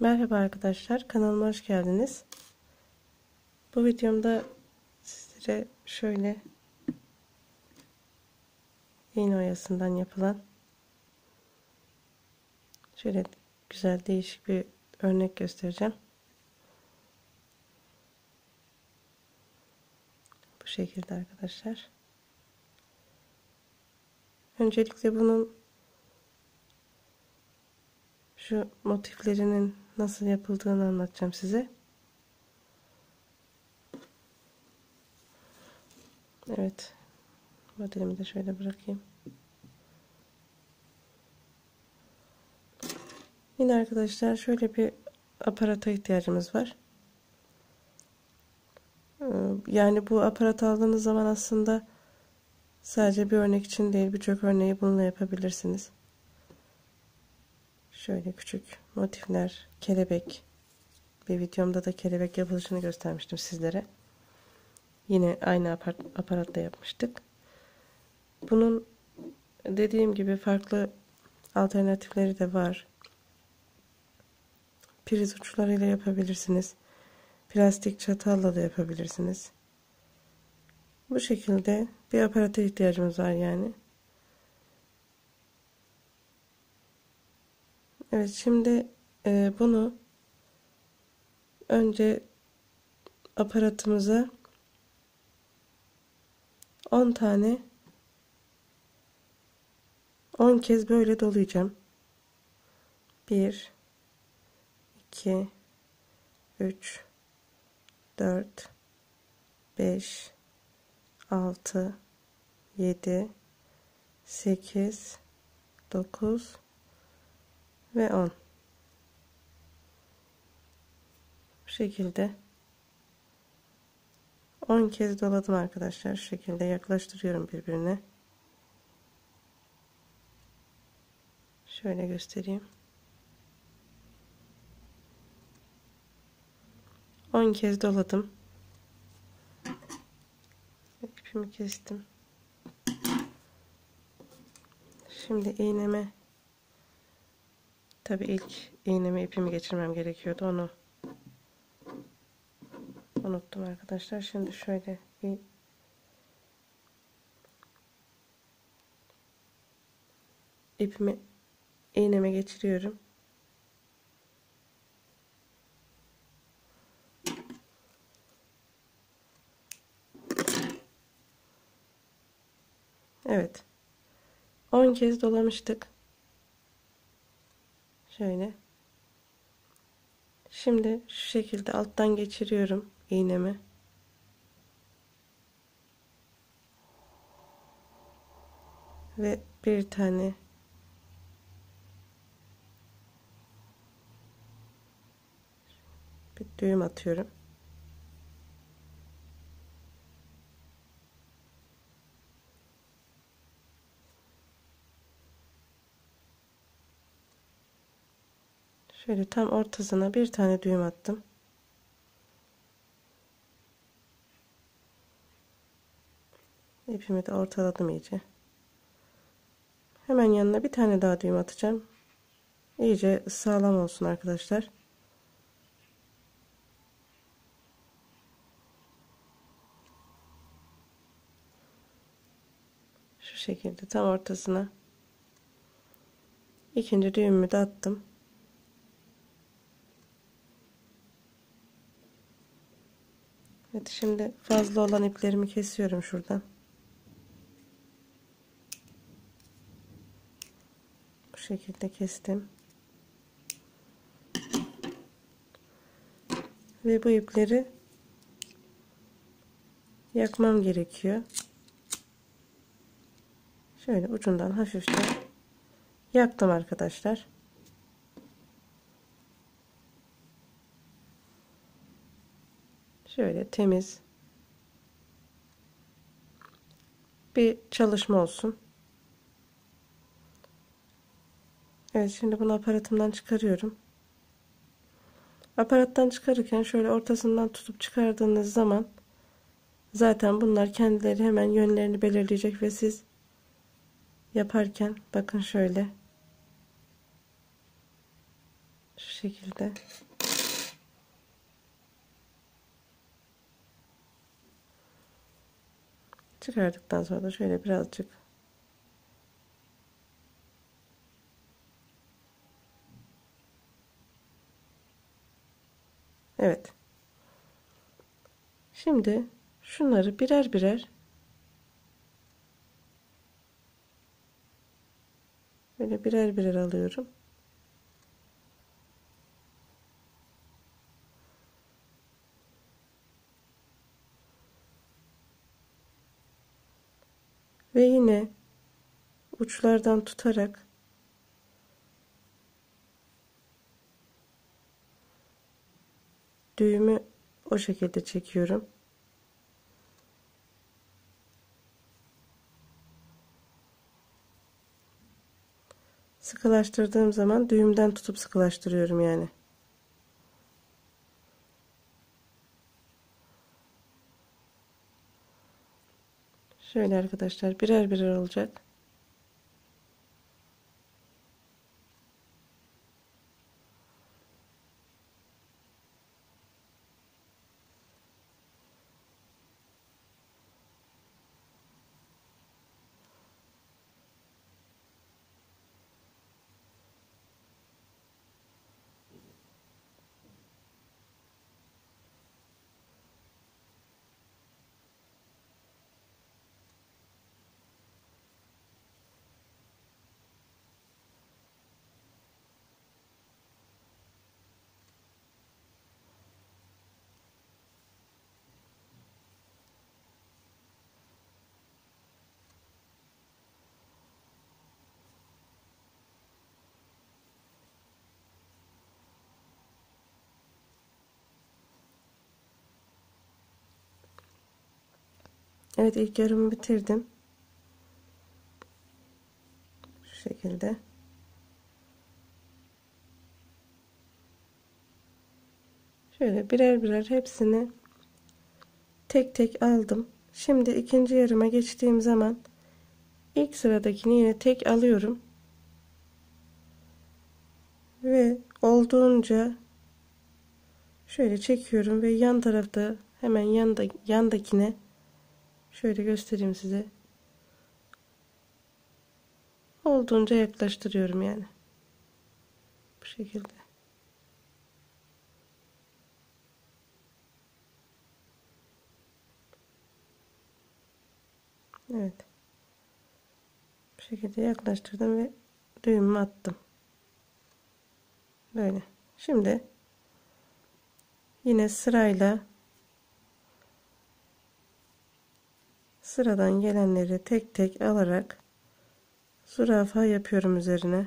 Merhaba arkadaşlar kanalıma hoş geldiniz. Bu videomda sizlere şöyle iğne oyasından yapılan şöyle güzel değişik bir örnek göstereceğim. Bu şekilde arkadaşlar. Öncelikle bunun şu motiflerinin nasıl yapıldığını anlatacağım size. Evet. Modelimi de şöyle bırakayım. Yine arkadaşlar şöyle bir aparata ihtiyacımız var. Ee, yani bu aparat aldığınız zaman aslında sadece bir örnek için değil birçok örneği bununla yapabilirsiniz. Şöyle küçük motifler, kelebek. Bir videomda da kelebek yapılışını göstermiştim sizlere. Yine aynı aparatla yapmıştık. Bunun dediğim gibi farklı alternatifleri de var. Priz uçlarıyla yapabilirsiniz. Plastik çatalla da yapabilirsiniz. Bu şekilde bir aparata ihtiyacımız var yani. Evet şimdi e, bunu önce aparatımıza 10 tane 10 kez böyle dolayacağım. 1 2 3 4 5 6 7 8 9 ve 10 bu şekilde. 10 kez doladım arkadaşlar. Şu şekilde yaklaştırıyorum birbirine. Şöyle göstereyim. 10 kez doladım. İpimi kestim. Şimdi iğneme Tabi ilk iğnemi ipimi geçirmem gerekiyordu onu unuttum arkadaşlar. Şimdi şöyle bir ipimi iğneme geçiriyorum. Evet. 10 kez dolamıştık. Şöyle. Şimdi şu şekilde alttan geçiriyorum iğnemi. Ve bir tane bir düğüm atıyorum. Şöyle tam ortasına bir tane düğüm attım. İpimi de ortaladım iyice. Hemen yanına bir tane daha düğüm atacağım. İyice sağlam olsun arkadaşlar. Şu şekilde tam ortasına ikinci düğümümü de attım. Evet şimdi fazla olan iplerimi kesiyorum şuradan. Bu şekilde kestim. Ve bu ipleri yakmam gerekiyor. Şöyle ucundan hafifçe yaktım arkadaşlar. Şöyle temiz bir çalışma olsun. Evet şimdi bunu aparatımdan çıkarıyorum. Aparattan çıkarırken şöyle ortasından tutup çıkardığınız zaman zaten bunlar kendileri hemen yönlerini belirleyecek ve siz yaparken bakın şöyle Şu şekilde. Çıkardıktan sonra da şöyle birazcık Evet. Şimdi şunları birer birer böyle birer birer alıyorum. Ve yine uçlardan tutarak düğümü o şekilde çekiyorum. Sıkılaştırdığım zaman düğümden tutup sıkılaştırıyorum yani. Şöyle arkadaşlar birer birer olacak. Evet ilk yarımı bitirdim. Şu şekilde. Şöyle birer birer hepsini tek tek aldım. Şimdi ikinci yarıma geçtiğim zaman ilk sıradakini yine tek alıyorum. Ve olduğunca şöyle çekiyorum ve yan tarafta hemen yanda yandakine Şöyle göstereyim size. Olduğunca yaklaştırıyorum yani. Bu şekilde. Evet. Bu şekilde yaklaştırdım ve düğümümü attım. Böyle. Şimdi yine sırayla sıradan gelenleri tek tek alarak zürafa yapıyorum üzerine.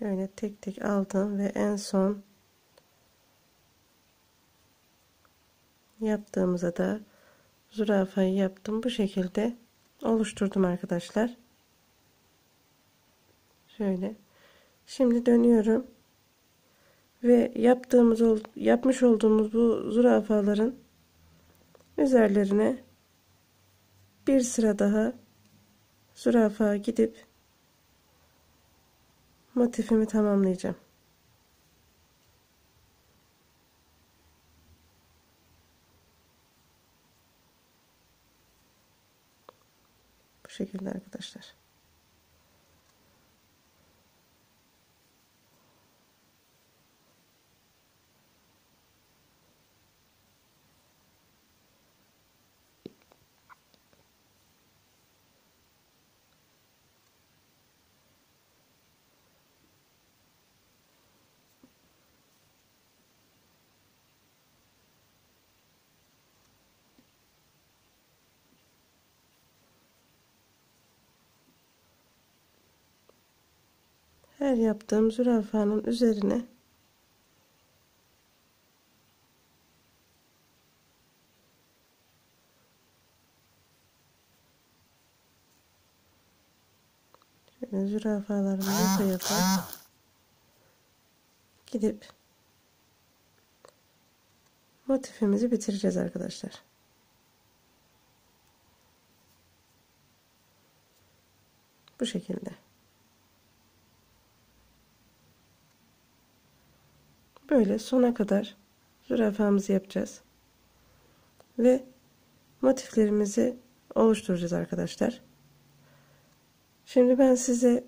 Şöyle tek tek aldım ve en son yaptığımıza da zürafayı yaptım. Bu şekilde oluşturdum arkadaşlar. Şöyle. Şimdi dönüyorum. Ve yaptığımız yapmış olduğumuz bu zürafaların üzerlerine bir sıra daha zürafa gidip motifimi tamamlayacağım. Bu şekilde arkadaşlar. Her yaptığım zürafanın üzerine şöyle zürafalarımı yapa yapa gidip motifimizi bitireceğiz arkadaşlar. Bu şekilde. Böyle sona kadar zürafamızı yapacağız. Ve motiflerimizi oluşturacağız arkadaşlar. Şimdi ben size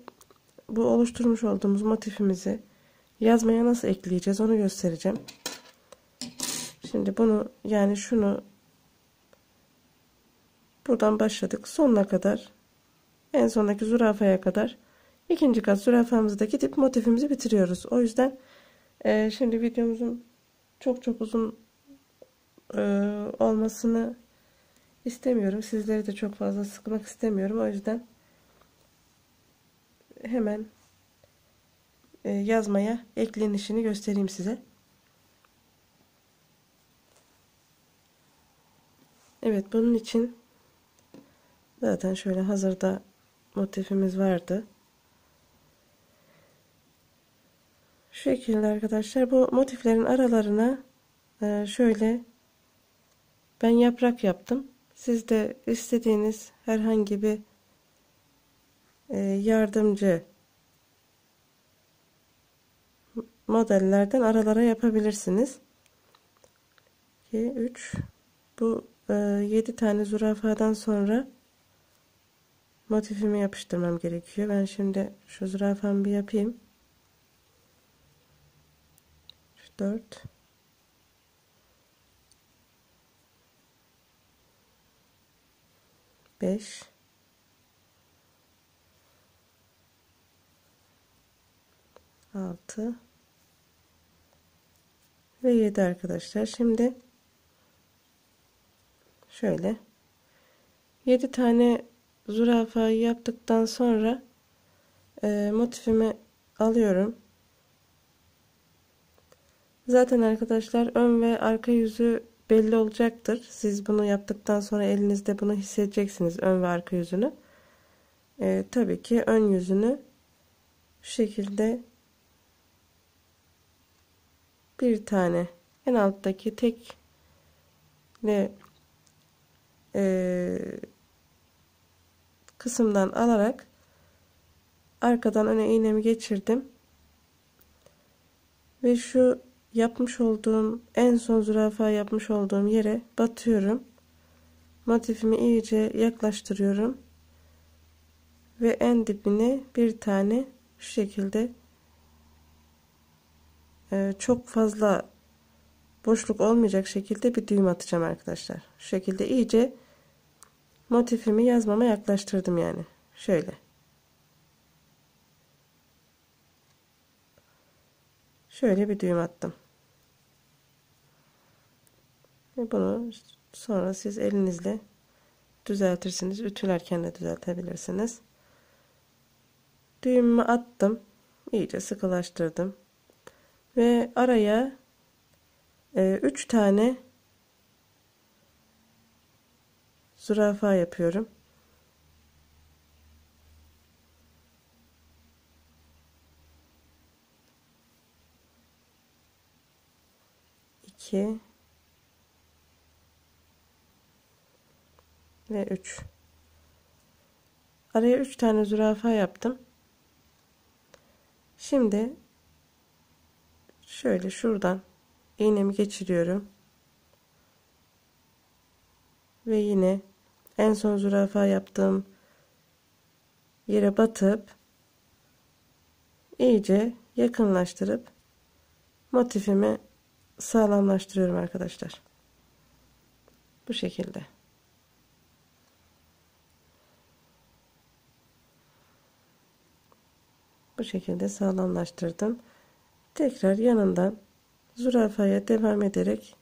bu oluşturmuş olduğumuz motifimizi yazmaya nasıl ekleyeceğiz onu göstereceğim. Şimdi bunu yani şunu buradan başladık sonuna kadar en sondaki zürafaya kadar ikinci kat zürafamızı da gidip motifimizi bitiriyoruz. O yüzden e, şimdi videomuzun çok çok uzun e, olmasını istemiyorum. Sizleri de çok fazla sıkmak istemiyorum. O yüzden hemen e, yazmaya eklenişini göstereyim size. Evet bunun için zaten şöyle hazırda motifimiz vardı. Şekilde arkadaşlar bu motiflerin aralarına e, şöyle ben yaprak yaptım. Siz de istediğiniz herhangi bir e, yardımcı modellerden aralara yapabilirsiniz. 2 3 bu 7 e, tane zürafadan sonra motifimi yapıştırmam gerekiyor. Ben şimdi şu zürafamı bir yapayım. 4 5 6 ve 7 arkadaşlar. Şimdi şöyle 7 tane zürafayı yaptıktan sonra e, motifimi alıyorum. Zaten arkadaşlar ön ve arka yüzü belli olacaktır. Siz bunu yaptıktan sonra elinizde bunu hissedeceksiniz ön ve arka yüzünü. E, tabii ki ön yüzünü şu şekilde bir tane en alttaki tek ve e, kısımdan alarak arkadan öne iğnemi geçirdim. Ve şu yapmış olduğum en son zürafa yapmış olduğum yere batıyorum. Motifimi iyice yaklaştırıyorum. Ve en dibine bir tane şu şekilde e, çok fazla boşluk olmayacak şekilde bir düğüm atacağım arkadaşlar. Şu şekilde iyice motifimi yazmama yaklaştırdım yani. Şöyle. Şöyle bir düğüm attım. Ve bunu sonra siz elinizle düzeltirsiniz. Ütülerken de düzeltebilirsiniz. Düğümümü attım. İyice sıkılaştırdım. Ve araya 3 e, tane zürafa yapıyorum. İki ve üç. Araya üç tane zürafa yaptım. Şimdi şöyle şuradan iğnemi geçiriyorum. Ve yine en son zürafa yaptığım yere batıp iyice yakınlaştırıp motifimi sağlamlaştırıyorum arkadaşlar. Bu şekilde. Bu şekilde sağlamlaştırdım. Tekrar yanından zürafaya devam ederek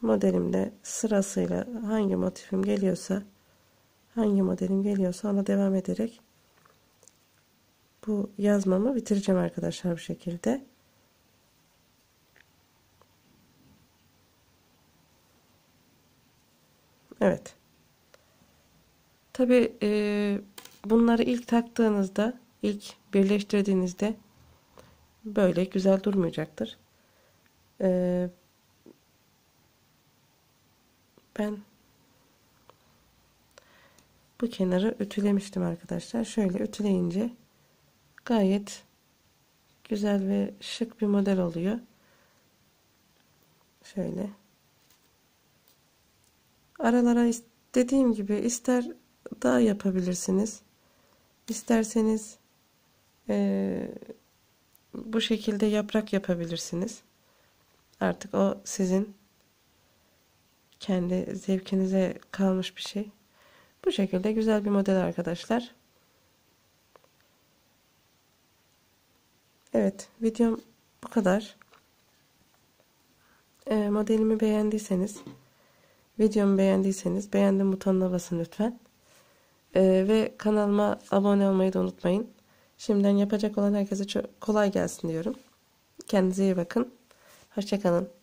modelimde sırasıyla hangi motifim geliyorsa hangi modelim geliyorsa ona devam ederek bu yazmamı bitireceğim arkadaşlar bu şekilde. Evet. Tabi e, bunları ilk taktığınızda, ilk birleştirdiğinizde böyle güzel durmayacaktır. E, ben bu kenarı ütülemiştim arkadaşlar. Şöyle ütüleyince gayet güzel ve şık bir model oluyor. Şöyle. Aralara dediğim gibi ister daha yapabilirsiniz. İsterseniz e, bu şekilde yaprak yapabilirsiniz. Artık o sizin kendi zevkinize kalmış bir şey. Bu şekilde güzel bir model arkadaşlar. Evet videom bu kadar. E, modelimi beğendiyseniz videomu beğendiyseniz beğendim butonuna basın lütfen. E, ve kanalıma abone olmayı da unutmayın. Şimdiden yapacak olan herkese çok kolay gelsin diyorum. Kendinize iyi bakın. Hoşçakalın.